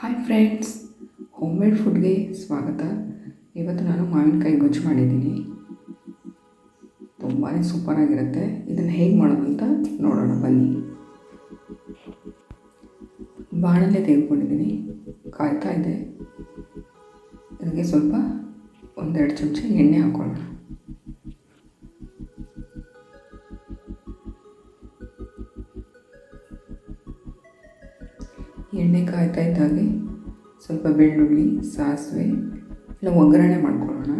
Hi friends home made ಫುಡ್ಗೆ ಸ್ವಾಗತ. ಇವತ್ತು ನಾನು ಮಾವಿನಕಾಯಿ ಗೊಜ್ಜು ಮಾಡಿದ್ದೀನಿ. ತುಂಬಾ ಸೂಪರಾಗಿರುತ್ತೆ ಇದನ್ನು ಹೇಗೆ ಮಾಡೋದು ಅಂತ ನೋಡೋಣ, ಬನ್ನಿ. ಬಾಣಲೆ ತೆಗೆದುಕೊಂಡಿದ್ದೀನಿ. ಕಾಯ್ತಾ ಇದೆ. ಅದಕ್ಕೆ ಸ್ವಲ್ಪ ಒಂದೆರಡು ಚಮಚ ಎಣ್ಣೆ ಹಾಕೊಳ್ಳೋಣ. ಎಣ್ಣೆ ಕಾಯ್ತಾ ಇದ್ದಾಗೆ. ಸ್ವಲ್ಪ ಬೆಳ್ಳುಳ್ಳಿ, ಸಾಸಿವೆ ಎಲ್ಲ ಒಗ್ಗರಣೆ ಮಾಡ್ಕೊಳ್ಳೋಣ.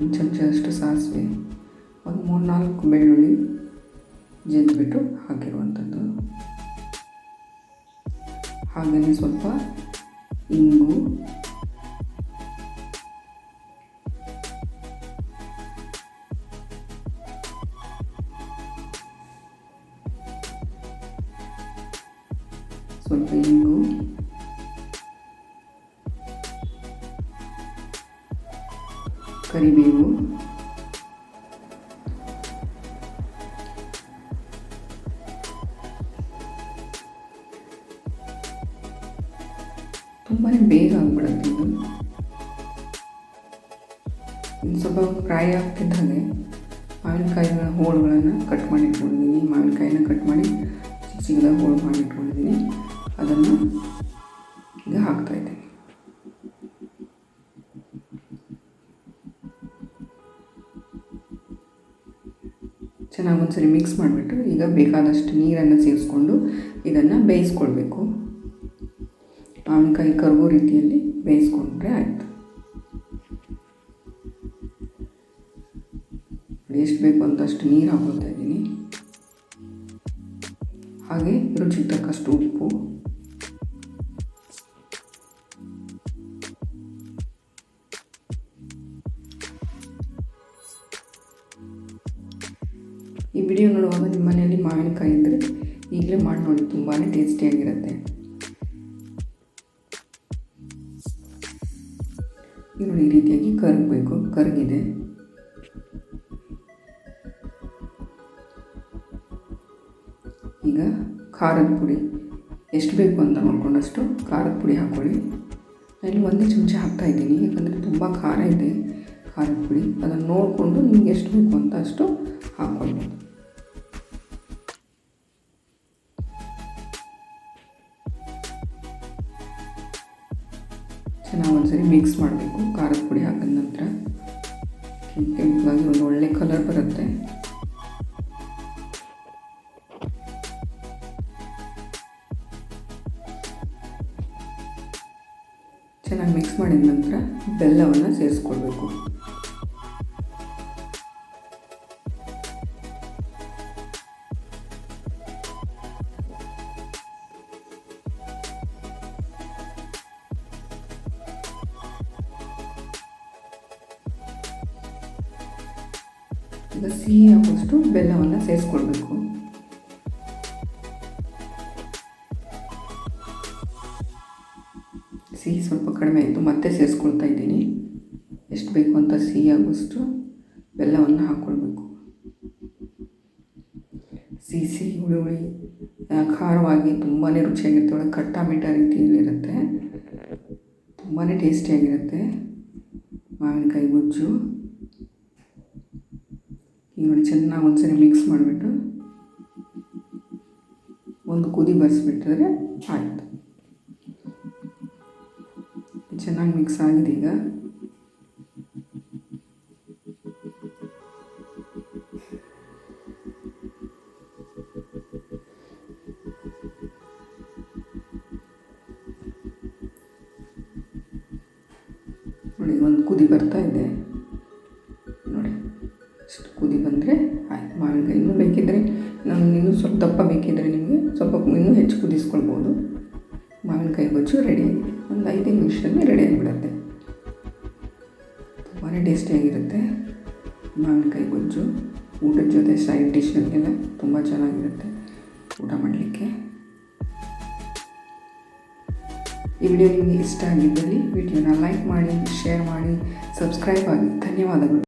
ಒಂದು ಚಮಚದಷ್ಟು ಸಾಸಿವೆ, ಒಂದು ಮೂರು ನಾಲ್ಕು ಬೆಳ್ಳುಳ್ಳಿ ಜಜ್ಜಿಬಿಟ್ಟು ಹಾಕಿರುವಂಥದ್ದು. ಹಾಗೆಯೇ ಸ್ವಲ್ಪ ಇಂಗು ಸ್ವಲ್ಪ ಇಂಗು ಕರಿಬೇವು? ತುಂಬಾ ಬೇಗ ಆಗ್ಬಿಡುತ್ತೆ ಇದು. ಸ್ವಲ್ಪ ಫ್ರೈ ಆಗ್ತಿದ್ದಾಗೆ ಮಾವಿನಕಾಯಿಗಳ ಹೋಳುಗಳನ್ನು ಕಟ್ ಮಾಡಿ ಇಟ್ಕೊಂಡಿದ್ದೀನಿ ಮಾವಿನಕಾಯಿನ ಕಟ್ ಮಾಡಿ ಚಿಕ್ಕ ಚಿಕ್ಕದಾಗಿ ಹೋಳು ಮಾಡಿ ಇಟ್ಕೊಂಡಿದ್ದೀನಿ ಅದನ್ನು ಈಗ ಹಾಕ್ತಾ ಇದ್ದೀನಿ. ಚೆನ್ನಾಗಿ ಒಂದ್ಸರಿ ಮಿಕ್ಸ್ ಮಾಡಿಬಿಟ್ಟು ಈಗ ಬೇಕಾದಷ್ಟು ನೀರನ್ನು ಸೇರಿಸ್ಕೊಂಡು ಇದನ್ನು ಬೇಯಿಸ್ಕೊಳ್ಬೇಕು. ಮಾವಿನಕಾಯಿ ಕರಗೋ ರೀತಿಯಲ್ಲಿ ಬೇಯಿಸ್ಕೊಂಡ್ರೆ ಆಯಿತು. ಎಷ್ಟು ಬೇಕು ಅಂತಷ್ಟು ನೀರು ಹಾಕೊಳ್ತಾ ಇದ್ದೀನಿ. ಹಾಗೆ ರುಚಿಗೆ ತಕ್ಕಷ್ಟು ಉಪ್ಪು. ಈ ವಿಡಿಯೋ ನೋಡುವಾಗ ನಿಮ್ಮ ಮನೆಯಲ್ಲಿ ಮಾವಿನಕಾಯಿ ಇದ್ದರೆ ಈಗಲೇ ಮಾಡಿ ನೋಡಿ ತುಂಬಾ ಟೇಸ್ಟಿಯಾಗಿರುತ್ತೆ ಈ ರೀತಿಯಾಗಿ ಕರಗಬೇಕು, ಕರಗಿದೆ. ಈಗ ಖಾರದ ಪುಡಿ. ಎಷ್ಟು ಬೇಕು ಅಂತ ನೋಡ್ಕೊಂಡಷ್ಟು ಖಾರದ ಪುಡಿ ಹಾಕ್ಕೊಳ್ಳಿ ಇಲ್ಲಿ ಒಂದೇ ಚಮಚ ಹಾಕ್ತಾ ಇದ್ದೀನಿ, ಯಾಕಂದರೆ ತುಂಬ ಖಾರ ಇದೆ. ಖಾರದ ಪುಡಿ ಅದನ್ನು ನೋಡಿಕೊಂಡು ನಿಮ್ಗೆ ಎಷ್ಟು ಬೇಕು ಅಂತ ಅಷ್ಟು ಹಾಕ್ಕೊಳ್ಬೋದು ಚೆನ್ನಾಗಿ ಒಂದ್ಸರಿ ಮಿಕ್ಸ್ ಮಾಡಬೇಕು. ಖಾರದ ಪುಡಿ ಹಾಕಿದ ನಂತರ ಕೆಂಪು ಕೆಂಪಾಗಿ ಒಂದು ಒಳ್ಳೆ ಕಲರ್ ಬರುತ್ತೆ. ಚೆನ್ನಾಗಿ ಮಿಕ್ಸ್ ಮಾಡಿದ ನಂತರ ಬೆಲ್ಲವನ್ನು ಸೇರಿಸ್ಕೊಳ್ಬೇಕು. ಈಗ ಸಿಹಿ ಆಗುವಷ್ಟು ಬೆಲ್ಲವನ್ನು ಸೇರಿಸ್ಕೊಳ್ಬೇಕು. ಸಿಹಿ ಸ್ವಲ್ಪ ಕಡಿಮೆ ಆಯಿತು, ಮತ್ತೆ ಸೇರಿಸ್ಕೊಳ್ತಾ ಇದ್ದೀನಿ. ಎಷ್ಟು ಬೇಕು ಅಂತ ಸಿಹಿ ಆಗುವಷ್ಟು ಬೆಲ್ಲವನ್ನು ಹಾಕ್ಕೊಳ್ಬೇಕು. ಸಿಹಿ ಸಿಹಿ, ಹುಳಿ ಹುಳಿ. ಖಾರವಾಗಿ ತುಂಬಾ ರುಚಿಯಾಗಿರುತ್ತೆ. ಒಳಗೆ ಕಟ್ಟ, ಮಿಠ ರೀತಿಯಲ್ಲಿರುತ್ತೆ ತುಂಬಾ ಟೇಸ್ಟಿಯಾಗಿರುತ್ತೆ. ಮಾವಿನಕಾಯಿ, ಗೊಜ್ಜು. ಈಗ ನೋಡಿ, ಚೆನ್ನಾಗಿ ಒಂದ್ಸರಿ ಮಿಕ್ಸ್ ಮಾಡಿಬಿಟ್ಟು ಒಂದು ಕುದಿ ಬರೆಸ್ಬಿಟ್ರೆ ಆಯಿತು. ಚೆನ್ನಾಗಿ ಮಿಕ್ಸ್ ಆಗಿದೆ ಈಗ. ನೋಡಿ, ಒಂದು ಕುದಿ ಬರ್ತಾ ಇದೆ. ನೋಡಿ ಅಷ್ಟು ಕುದಿ ಬಂದರೆ ಆಯ್ತು. ಮಾವಿನಕಾಯಿ ಇನ್ನೂ ಬೇಕಿದ್ದರೆ ನಾನು ಇನ್ನೂ ಸ್ವಲ್ಪ ದಪ್ಪ ಬೇಕಿದ್ದರೆ ನಿಮಗೆ ಸ್ವಲ್ಪ ಇನ್ನೂ ಹೆಚ್ಚು ಕುದಿಸ್ಕೊಳ್ಬೋದು. ಮಾವಿನಕಾಯಿ ಗೊಜ್ಜು ರೆಡಿಯಾಗಿದೆ ಒಂದು ಐದು ನಿಮಿಷದಲ್ಲಿ ರೆಡಿ ಆಗಿಬಿಡುತ್ತೆ. ತುಂಬಾ ಟೇಸ್ಟಿಯಾಗಿರುತ್ತೆ ಮಾವಿನಕಾಯಿ ಗೊಜ್ಜು, ಊಟದ ಜೊತೆ ಸೈಡ್ ಡಿಶ್ಗಳಿಗೆಲ್ಲ ತುಂಬ ಚೆನ್ನಾಗಿರುತ್ತೆ ಊಟ ಮಾಡಲಿಕ್ಕೆ. ಈ ವಿಡಿಯೋ ನಿಮಗೆ ಇಷ್ಟ ಆಗಿದ್ದಲ್ಲಿ ವಿಡಿಯೋನ ಲೈಕ್ ಮಾಡಿ ಶೇರ್ ಮಾಡಿ ಸಬ್ಸ್ಕ್ರೈಬ್ ಆಗಿ ಧನ್ಯವಾದಗಳು.